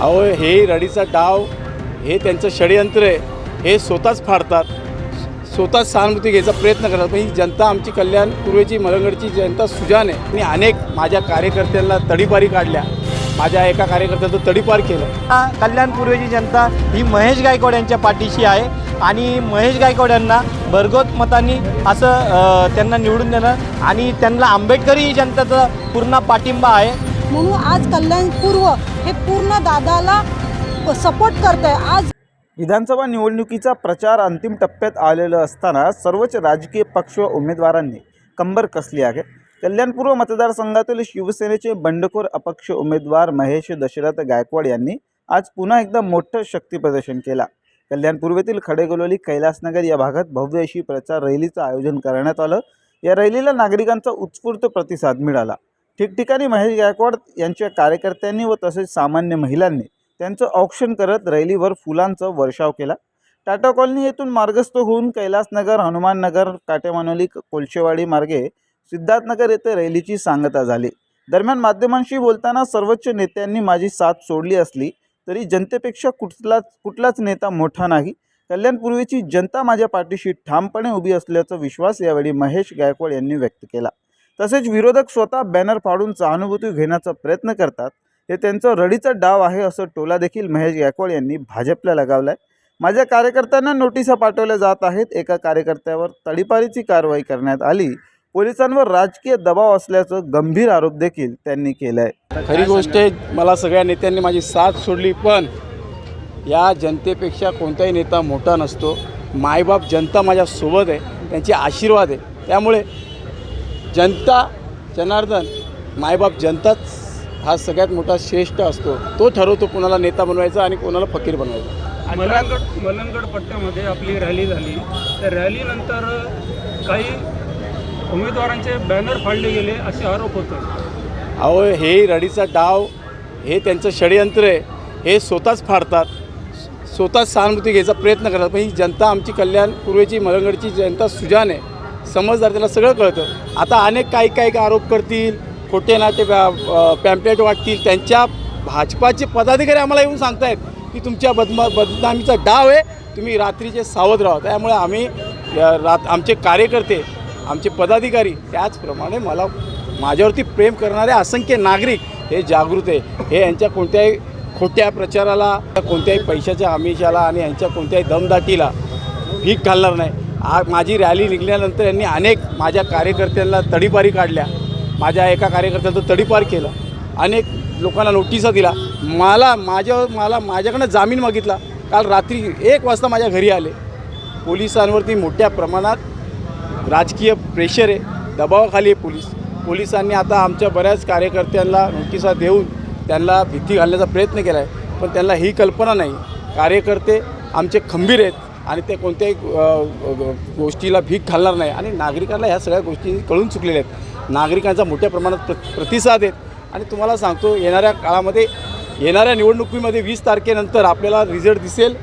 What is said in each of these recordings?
अहो हे रडीचा डाव हे त्यांचं षडयंत्र आहे. हे स्वतःच फाडतात. स्वतःच सहानुभूती घ्यायचा प्रयत्न करतात. पण ही जनता आमची कल्याण पूर्वेची मलंगडची जनता सुजान आहे. आणि अनेक माझ्या कार्यकर्त्यांना तडीपारी काढल्या. माझ्या एका कार्यकर्त्याचं तडीपार केलं. हा कल्याण पूर्वेची जनता ही महेश गायकवाड यांच्या पाठीशी आहे आणि महेश गायकवाड यांना भरघोस मतांनी असं त्यांना निवडून देणं आणि त्यांना आंबेडकरी जनतेचा पूर्ण पाठिंबा आहे. म्हणून आज कल्याण पूर्व हे पूर्ण दादाला सपोर्ट करत आहे आज विधानसभा निवडणुकीचा प्रचार अंतिम टप्प्यात आलेला असताना सर्वच राजकीय पक्ष व उमेदवारांनी कंबर कसली आहे? कल्याणपूर्व मतदारसंघातील शिवसेनेचे बंडखोर अपक्ष उमेदवार महेश दशरथ गायकवाड यांनी आज पुन्हा एकदा मोठं शक्तीप्रदर्शन केला. कल्याण पूर्वेतील खडेगोलोली कैलासनगर या भागात भव्य अशी प्रचार रैलीचं आयोजन करण्यात आलं. या रैलीला नागरिकांचा उत्स्फूर्त प्रतिसाद मिळाला. ठिकठिकाणी महेश गायकवाड यांच्या कार्यकर्त्यांनी व तसेच सामान्य महिलांनी त्यांचं औक्षण करत रॅलीवर फुलांचा वर्षाव केला. टाटा कॉलनी येथून मार्गस्थ होऊन कैलासनगर हनुमाननगर काटेमानोली कोलशेवाडी मार्गे सिद्धार्थनगर येथे रॅलीची सांगता झाली. दरम्यान माध्यमांशी बोलताना सर्वोच्च नेत्यांनी माझी साथ सोडली असली तरी जनतेपेक्षा कुठलाच कुठलाच नेता मोठा नाही. कल्याणपूर्वीची जनता माझ्या पाठीशी ठामपणे उभी असल्याचा विश्वास यावेळी महेश गायकवाड यांनी व्यक्त केला. तसेच विरोधक स्वतः बॅनर फाडून सहानुभूती घेण्याचा प्रयत्न करतात. हे त्यांचं रडीचा डाव आहे असं टोला देखील महेश गायकवाड यांनी भाजपला लगावलाय. माझ्या कार्यकर्त्यांना नोटिसा पाठवल्या जात आहेत. एका कार्यकर्त्यावर तडीपारीची कारवाई करण्यात आली. पोलिसांवर राजकीय दबाव असल्याचं गंभीर आरोप देखील त्यांनी केला आहे खरी गोष्ट आहे मला सगळ्या नेत्यांनी माझी साथ सोडली पण या जनतेपेक्षा कोणताही नेता मोठा नसतो. मायबाप जनता माझ्या सोबत आहे त्यांचे आशीर्वाद आहे. त्यामुळे जनता जनार्दन मायबाप जनताच हा सगळ्यात मोठा श्रेष्ठ असतो. तो ठरवतो कोणाला नेता बनवायचा आणि कोणाला फकीर बनवायचा. मलंगड मलंगड पट्ट्यामध्ये आपली रॅली झाली. त्या रॅलीनंतर काही उमेदवारांचे बॅनर फाडले गेले असे आरोप होते. अहो हे रडीचा डाव हे त्यांचं षडयंत्र आहे. हे स्वतःच फाडतात. स्वतःच सहानुभूती घ्यायचा प्रयत्न करतात. पण ही जनता आमची कल्याण पूर्वेची मलंगडची जनता सुजान आहे. समजदार त्याला सगळं कळतं. आता अनेक काही काही आरोप करतील खोटे नाटे पॅम्पलेट वाटतील. त्यांच्या भाजपाचे पदाधिकारी आम्हाला येऊन सांगतायत की तुमच्या बदमा बदनामीचा डाव आहे तुम्ही रात्रीचे सावध राहा. त्यामुळे आम्ही रात आमचे कार्यकर्ते आमचे पदाधिकारी त्याचप्रमाणे मला माझ्यावरती प्रेम करणारे असंख्य नागरिक हे जागृत आहे. हे यांच्या कोणत्याही खोट्या प्रचाराला कोणत्याही पैशाच्या आमिषाला आणि यांच्या कोणत्याही दमदाटीला भीक घालणार नाही. आ माझी रॅली निघल्यानंतर यांनी अनेक माझ्या कार्यकर्त्यांना तडीपारी काढल्या. माझ्या एका कार्यकर्त्याचं तडीपार केलं. अनेक लोकांना नोटिसा दिला. मला माझ्या मला माझ्याकडनं जामीन मागितला. काल रात्री एक वाजता माझ्या घरी आले. पोलिसांवरती मोठ्या प्रमाणात राजकीय प्रेशर आहे. दबावाखाली आहे पोलीस. पोलिसांनी आता आमच्या बऱ्याच कार्यकर्त्यांना नोटिसा देऊन त्यांना भीती घालण्याचा प्रयत्न केला आहे पण त्यांना ही कल्पना नाही. कार्यकर्ते आमचे खंबीर आहेत. आणि ते कोणत्याही गोष्टीला भीक घालणार नाही. आणि नागरिकांना ह्या सगळ्या गोष्टी कळून चुकलेल्या आहेत. नागरिकांचा मोठ्या प्रमाणात प्र प्रतिसाद आहेत आणि तुम्हाला सांगतो येणाऱ्या काळामध्ये येणाऱ्या निवडणुकीमध्ये वीस तारखेनंतर आपल्याला रिझल्ट दिसेल.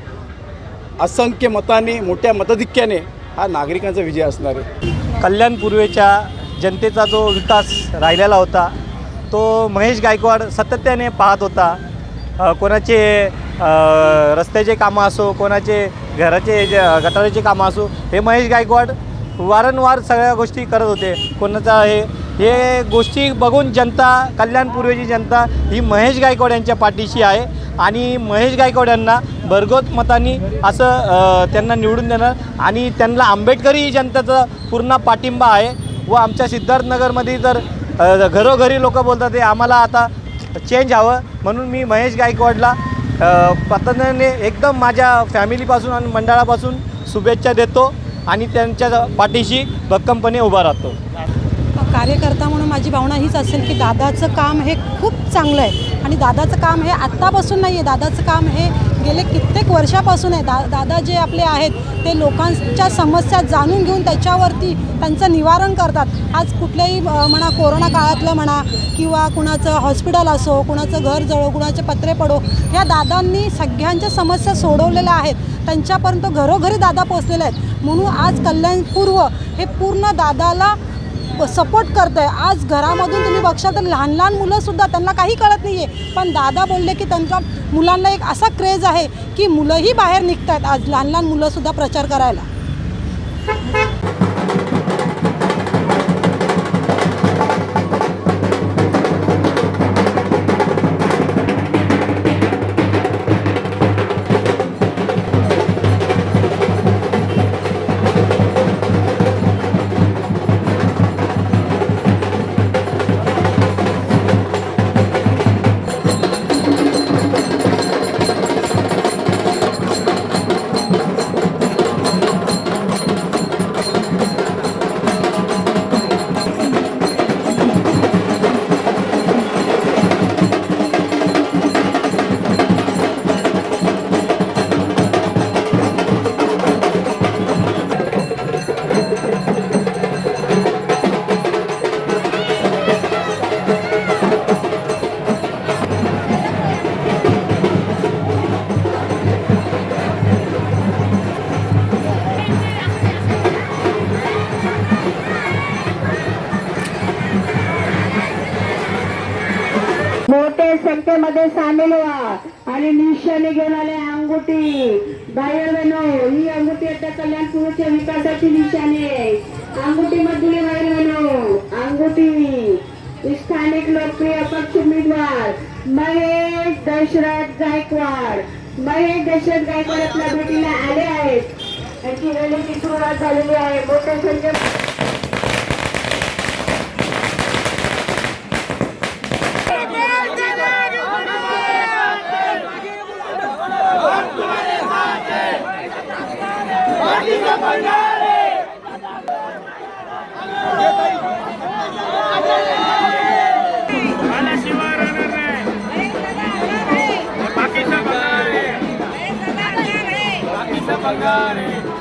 असंख्य मताने मोठ्या मताधिक्याने हा नागरिकांचा विजय असणार आहे. कल्याण पूर्वेच्या जनतेचा जो विकास राहिलेला होता तो महेश गायकवाड सातत्याने पाहत होता. कोणाचे रस्त्याचे कामं असो कोणाचे घराचे जे गटाराचे कामं असो हे महेश गायकवाड वारंवार सगळ्या गोष्टी करत होते. कोणाचा हे हे गोष्टी बघून जनता कल्याण पूर्वेची जनता ही महेश गायकवाड यांच्या पाठीशी आहे. आणि महेश गायकवाड यांना भरघोस मतांनी असं त्यांना निवडून देणार. आणि त्यांना आंबेडकरी जनतेचा पूर्ण पाठिंबा आहे. व आमच्या सिद्धार्थनगरमध्ये तर घरोघरी लोक बोलतात ते आम्हाला आता चेंज हवं. म्हणून मी महेश गायकवाडला अ, एकदम माझ्या फॅमिलीपासून आणि मंडळापासून शुभेच्छा देतो आणि त्यांच्या पाठीशी भक्कमपणे उभा राहतो. कार्यकर्ता म्हणून माझी भावना हीच असेल की दादाचं काम हे खूप चांगलं आहे. आणि दादाचं काम हे आत्तापासून नाही आहे दादाचं काम हे गेले कित्येक वर्षापासून आहे. दा दादा जे आपले आहेत ते लोकांच्या समस्या जाणून घेऊन त्याच्यावरती त्यांचं निवारण करतात. आज कुठल्याही म्हणा कोरोना काळातलं म्हणा किंवा कुणाचं हॉस्पिटल असो कुणाचं घर जळो कुणाचे पत्रे पडो ह्या दादांनी सगळ्यांच्या समस्या सोडवलेल्या आहेत. त्यांच्यापर्यंत घरोघरी दादा पोचलेले आहेत. म्हणून आज कल्याणपूर्व हे पूर्ण दादाला सपोर्ट करतं आहे आज घरामधून तुम्ही बघशाल तर लहान लहान मुलंसुद्धा त्यांना काही कळत नाही आहे पण दादा बोलले की त्यांच्या मुलांना एक असा क्रेज आहे की मुलंही बाहेर निघत आहेत आज लहान लहान मुलंसुद्धा प्रचार करायला. संख्येमध्ये सामील व्हा. आणि निश्चयाने घेऊन आले अंगुठी. बाहेर बनो ही अंगुठी आता कल्याणपूरच्या विकासाची निशाणी आहे. अंगुठी मधली बाहेर बनो अंगुठी. स्थानिक लोकप्रिय अपक्ष उमेदवार महेश दशरथ गायकवाड. महेश दशरथ गायकवाड आपल्या भेटीला आले आहेत. त्यांची रॅलीची सुरुवात झालेली आहे. मोठ्या संख्येमध्ये Pagani.